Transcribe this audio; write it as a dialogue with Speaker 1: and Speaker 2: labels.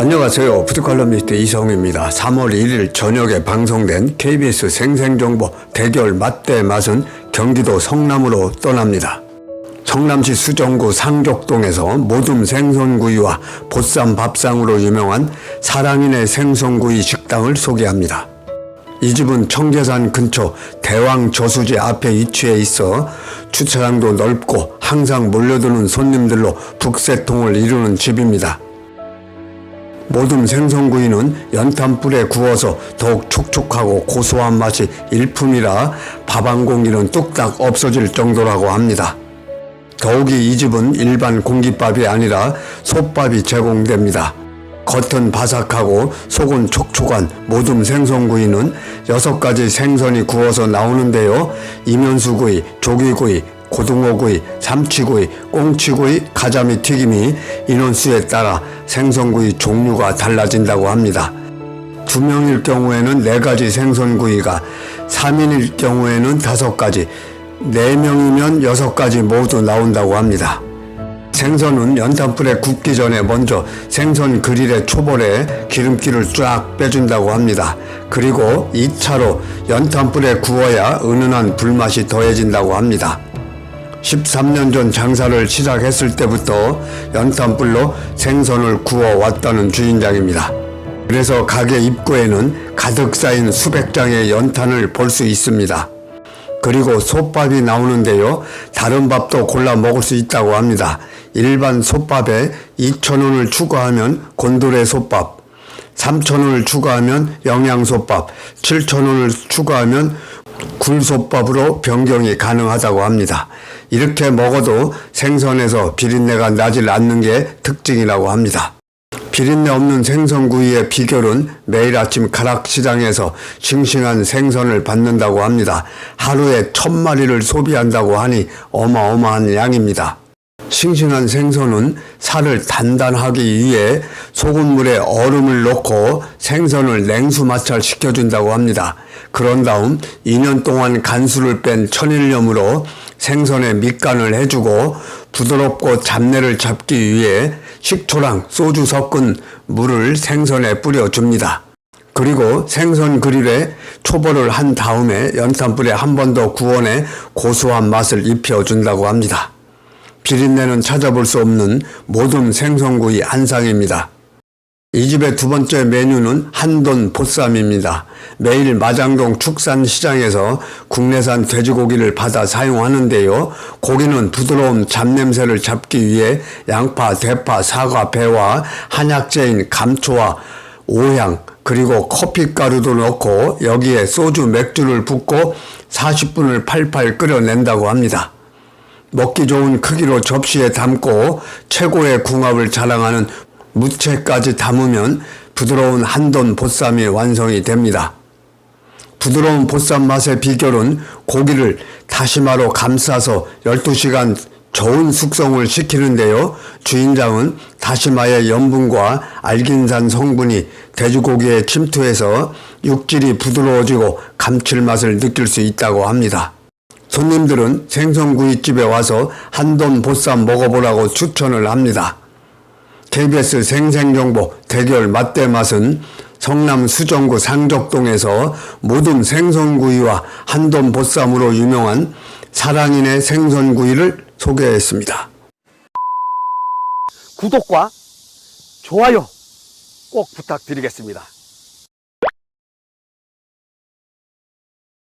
Speaker 1: 안녕하세요. 푸드칼럼니스트 이성입니다. 3월 1일 저녁에 방송된 KBS 생생정보 대결 맛대 맛은 경기도 성남으로 떠납니다. 성남시 수정구 상족동에서 모둠 생선구이와 보쌈 밥상으로 유명한 사랑인의 생선구이 식당을 소개합니다. 이 집은 청계산 근처 대왕 저수지 앞에 위치해 있어 주차장도 넓고 항상 몰려드는 손님들로 북새통을 이루는 집입니다. 모둠 생선구이는 연탄불에 구워서 더욱 촉촉하고 고소한 맛이 일품이라 밥 한 공기는 뚝딱 없어질 정도라고 합니다. 더욱이 이 집은 일반 공깃밥이 아니라 솥밥이 제공됩니다. 겉은 바삭하고 속은 촉촉한 모둠 생선구이는 여섯 가지 생선이 구워서 나오는데요. 이면수구이, 조기구이, 고등어구이, 삼치구이, 꽁치구이, 가자미 튀김이 인원수에 따라 생선구이 종류가 달라진다고 합니다. 두 명일 경우에는 네 가지 생선구이가, 3인일 경우에는 다섯 가지, 네 명이면 여섯 가지 모두 나온다고 합니다. 생선은 연탄불에 굽기 전에 먼저 생선 그릴에 초벌해 기름기를 쫙 빼준다고 합니다. 그리고 2차로 연탄불에 구워야 은은한 불맛이 더해진다고 합니다. 13년 전 장사를 시작했을 때부터 연탄불로 생선을 구워 왔다는 주인장입니다. 그래서 가게 입구에는 가득 쌓인 수백 장의 연탄을 볼 수 있습니다. 그리고 솥밥이 나오는데요. 다른 밥도 골라 먹을 수 있다고 합니다. 일반 솥밥에 2,000원을 추가하면 곤드레 솥밥, 3,000원을 추가하면 영양솥밥, 7,000원을 추가하면 굴솥밥으로 변경이 가능하다고 합니다. 이렇게 먹어도 생선에서 비린내가 나질 않는 게 특징이라고 합니다. 비린내 없는 생선구이의 비결은 매일 아침 가락시장에서 싱싱한 생선을 받는다고 합니다. 하루에 천 마리를 소비한다고 하니 어마어마한 양입니다. 싱싱한 생선은 살을 단단하기 위해 소금물에 얼음을 넣고 생선을 냉수 마찰 시켜준다고 합니다. 그런 다음 2년 동안 간수를 뺀 천일염으로 생선에 밑간을 해주고 부드럽고 잡내를 잡기 위해 식초랑 소주 섞은 물을 생선에 뿌려줍니다. 그리고 생선 그릴에 초벌을 한 다음에 연탄불에 한 번 더 구워내 고소한 맛을 입혀준다고 합니다. 비린내는 찾아볼 수 없는 모든 생선구이 한상입니다. 이 집의 두 번째 메뉴는 한돈 보쌈입니다. 매일 마장동 축산시장에서 국내산 돼지고기를 받아 사용하는데요. 고기는 부드러운 잡냄새를 잡기 위해 양파, 대파, 사과, 배와 한약재인 감초와 오향, 그리고 커피가루도 넣고 여기에 소주, 맥주를 붓고 40분을 팔팔 끓여낸다고 합니다. 먹기 좋은 크기로 접시에 담고 최고의 궁합을 자랑하는 무채까지 담으면 부드러운 한돈 보쌈이 완성이 됩니다. 부드러운 보쌈 맛의 비결은 고기를 다시마로 감싸서 12시간 저온 숙성을 시키는데요. 주인장은 다시마의 염분과 알긴산 성분이 돼지고기에 침투해서 육질이 부드러워지고 감칠맛을 느낄 수 있다고 합니다. 손님들은 생선구이집에 와서 한돈 보쌈 먹어보라고 추천을 합니다. KBS 생생정보 대결 맛대 맛은 성남 수정구 상적동에서 모든 생선구이와 한돈 보쌈으로 유명한 사랑인의 생선구이를 소개했습니다.
Speaker 2: 구독과 좋아요 꼭 부탁드리겠습니다.